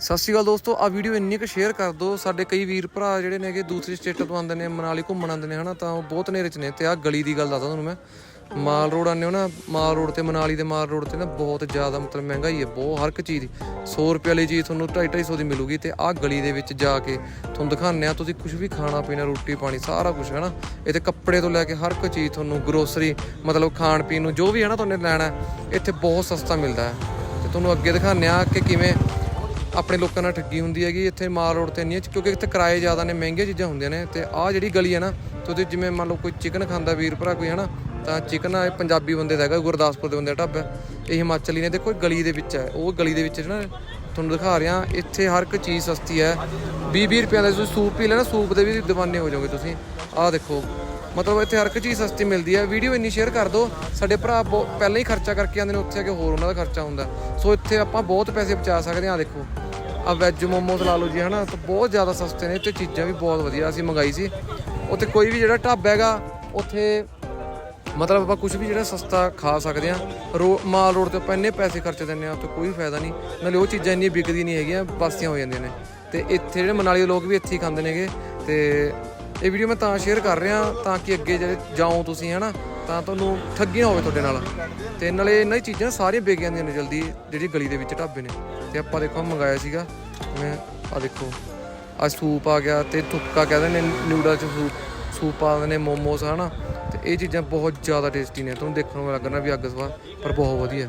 ਸਤਿ ਸ਼੍ਰੀ ਅਕਾਲ ਦੋਸਤੋ ਆ ਵੀਡੀਓ ਇੰਨੀ ਕੁ ਸ਼ੇਅਰ ਕਰ ਦਿਓ। ਸਾਡੇ ਕਈ ਵੀਰ ਭਰਾ ਜਿਹੜੇ ਨੇਗੇ ਦੂਸਰੀ ਸਟੇਟਾਂ ਤੋਂ ਆਉਂਦੇ ਨੇ, ਮਨਾਲੀ ਘੁੰਮਣ ਆਉਂਦੇ ਨੇ, ਹਨਾ, ਤਾਂ ਉਹ ਬਹੁਤ ਨੇਰੇ ਚ ਨੇ। ਤੇ ਆ ਗਲੀ ਦੀ ਗੱਲ ਦੱਸਦਾ ਤੁਹਾਨੂੰ ਮੈਂ। ਮਾਲ ਰੋਡ ਆਨੇ ਹੋ ਨਾ, ਮਾਲ ਰੋਡ ਤੇ, ਮਨਾਲੀ ਦੇ ਮਾਲ ਰੋਡ ਤੇ ਨਾ ਬਹੁਤ ਜ਼ਿਆਦਾ ਮਤਲਬ ਮਹਿੰਗਾਈ ਹੈ, ਬਹੁਤ ਹਰ ਇੱਕ ਚੀਜ਼ ਦੀ। 100 ਰੁਪਏ ਵਾਲੀ ਚੀਜ਼ ਤੁਹਾਨੂੰ 250 250 ਦੀ ਮਿਲੂਗੀ ਤੇ ਆਹ ਗਲੀ ਦੇ ਵਿੱਚ ਜਾ ਕੇ ਤੁਹਾਨੂੰ ਦਿਖਾਉਂਦੇ ਆ ਤੁਸੀਂ ਕੁਝ ਵੀ ਖਾਣਾ, ਪੀਣਾ, ਰੋਟੀ, ਪਾਣੀ, ਸਾਰਾ ਕੁਝ ਹੈ ਨਾ ਇੱਥੇ ਕੱਪੜੇ ਤੋਂ ਲੈ ਕੇ ਹਰ ਇੱਕ ਚੀਜ਼ ਤੁਹਾਨੂੰ ਗਰੋਸਰੀ ਮਤਲਬ ਖਾਣ ਪੀਣ ਨੂੰ ਜੋ ਵੀ ਹੈ ਨਾ ਤੁਹਾਨੂੰ ਲੈਣਾ, ਇੱਥੇ ਬਹੁਤ ਸਸਤਾ ਮਿਲਦਾ ਹੈ। ਤੇ ਤੁਹਾਨੂੰ ਅੱਗੇ ਦਿਖਾਉਂਦੇ ਆ ਕਿ ਕਿਵੇਂ ਆਪਣੇ ਲੋਕਾਂ ਨਾਲ ਠੱਗੀ ਹੁੰਦੀ ਹੈਗੀ, ਇੱਥੇ ਮਾਲ ਰੋਡ ਤੇ ਨਹੀਂ ਕਿਉਂਕਿ ਇੱਥੇ ਕਿਰਾਏ ਜ਼ਿਆਦਾ ਨੇ, ਮਹਿੰਗੀਆਂ ਚੀਜ਼ਾਂ ਹੁੰਦੀਆਂ ਨੇ, ਤੇ ਆਹ ਜਿਹੜੀ ਗਲੀ ਹੈ ਨਾ, ਤੇ ਉਹਦੇ ਜਿਵੇਂ ਮੰਨ ਲਓ ਕੋਈ ਚਿਕਨ ਖਾਂਦਾ ਵੀਰ ਭਰਾ ਕੋਈ, ਹਨਾ, ਤਾਂ ਚਿਕਨ ਆ ਇਹ ਪੰਜਾਬੀ ਬੰਦੇ ਦਾ ਹੈਗਾ, ਗੁਰਦਾਸਪੁਰ ਦੇ ਬੰਦੇ ਦਾ ਢਾਬਾ ਹੈ। ਇਹ ਹਿਮਾਚਲੀ ਨੇ, ਦੇਖੋ ਇਹ ਗਲੀ ਦੇ ਵਿੱਚ ਹੈ, ਉਹ ਗਲੀ ਦੇ ਵਿੱਚ ਨਾ ਤੁਹਾਨੂੰ ਦਿਖਾ ਰਿਹਾ, ਇੱਥੇ ਹਰ ਇੱਕ ਚੀਜ਼ ਸਸਤੀ ਹੈ। 20 20 ਰੁਪਈਆਂ ਦਾ ਤੁਸੀਂ ਸੂਪ ਪੀ ਲੈਣਾ, ਸੂਪ ਦੇ ਵੀ دیਵਾਨੇ ਹੋ ਜਾਓਗੇ ਤੁਸੀਂ। ਆਹ ਦੇਖੋ, ਮਤਲਬ ਇੱਥੇ ਹਰ ਇੱਕ ਚੀਜ਼ ਸਸਤੀ ਮਿਲਦੀ ਹੈ। ਵੀਡੀਓ ਇੰਨੀ ਸ਼ੇਅਰ ਕਰ ਦਿਓ, ਸਾਡੇ ਭਰਾ ਬਹੁ- ਪਹਿਲਾਂ ਹੀ ਖਰਚਾ ਕਰਕੇ ਆਉਂਦੇ ਨੇ, ਉੱਥੇ ਆ ਕੇ ਹੋਰ ਉਹਨਾਂ ਦਾ ਖਰਚਾ ਹੁੰਦਾ। ਸੋ ਇੱਥੇ ਆਪਾਂ ਬਹੁਤ ਪੈਸੇ ਬਚਾ ਸਕਦੇ ਹਾਂ, ਆਹ ਦੇਖੋ। ਆ ਵੈਜ ਮੋਮੋਸ ਲਾ ਲਓ ਜੀ, ਹਨਾ? ਤਾਂ ਬਹੁਤ ਜ਼ਿਆਦਾ ਸਸਤੇ ਨੇ, ਤੇ ਚੀਜ਼ਾਂ ਵੀ ਬਹੁਤ ਵਧੀਆ ਅਸੀਂ ਮੰਗਾਈ ਸੀ। ਉੱਥੇ ਕੋਈ ਵੀ ਜਿਹੜਾ ਢਾਬਾ ਹੈਗਾ, ਉੱਥੇ ਮਤਲਬ ਆਪਾਂ ਕੁਝ ਵੀ ਜਿਹੜਾ ਸਸਤਾ ਖਾ ਸਕਦੇ ਆ ਰੋ, ਮਾਲ ਰੋਡ ਤੇ ਆਪਾਂ ਇੰਨੇ ਪੈਸੇ ਖਰਚ ਦਿੰਦੇ ਆ ਉੱਥੇ ਕੋਈ ਫਾਇਦਾ ਨਹੀਂ। ਨਾਲੇ ਉਹ ਚੀਜ਼ਾਂ ਇੰਨੀ ਵਿਕਦੀ ਨਹੀਂ ਹੈਗੀਆਂ ਬਾਸੀਆਂ ਹੋ ਜਾਂਦੀਆਂ ਨੇ। ਤੇ ਇੱਥੇ ਜਿਹੜੇ ਮਨਾਲੀ ਦੇ ਲੋਕ ਵੀ ਇੱਥੇ ਹੀ ਖਾਂਦੇ ਨੇਗੇ। ਤੇ ਇਹ ਵੀਡੀਓ ਮੈਂ ਤਾਂ ਸ਼ੇਅਰ ਕਰ ਰਿਹਾ, ਤਾਂ ਕਿ ਅੱਗੇ ਜਿਹੜੇ ਜਾਓ ਤੁਸੀਂ, ਹਨਾ? ਤਾਂ ਤੁਹਾਨੂੰ ਠੱਗੀ ਨਾ ਹੋਵੇ ਤੁਹਾਡੇ ਨਾਲ। ਤੇ ਨਾਲੇ ਇਹਨਾਂ ਦੀ ਚੀਜ਼ਾਂ ਸਾਰੀਆਂ ਵਿਕ ਜਾਂਦੀਆਂ ਨੇ ਜਲਦੀ, ਜਿਹੜੀ ਗਲੀ ਦੇ ਵਿੱਚ ਢਾਬੇ ਨੇ। ਤੇ ਆਪਾਂ ਦੇਖੋ ਮੰਗਾਇਆ ਸੀਗਾ। ਮੈਂ ਆ ਦੇਖੋ। ਆ ਸੂਪ ਆ ਗਿਆ ਤੇ ਥੁੱਕਾ ਕਹਿੰਦੇ ਨੇ ਨਿਊਡਲ ਚ ਸੂਪ ਸੂਪ ਆ ਨੇ, ਮੋਮੋਸ, ਹਨਾ। ਤੇ ਇਹ ਚੀਜ਼ਾਂ ਬਹੁਤ ਜ਼ਿਆਦਾ ਟੇਸਟੀ ਨੇ। ਤੁਹਾਨੂੰ ਦੇਖਣ ਨੂੰ ਲੱਗਣਾ ਵੀ ਅੱਗ ਸਵਾ ਪਰ ਬਹੁਤ ਵਧੀਆ।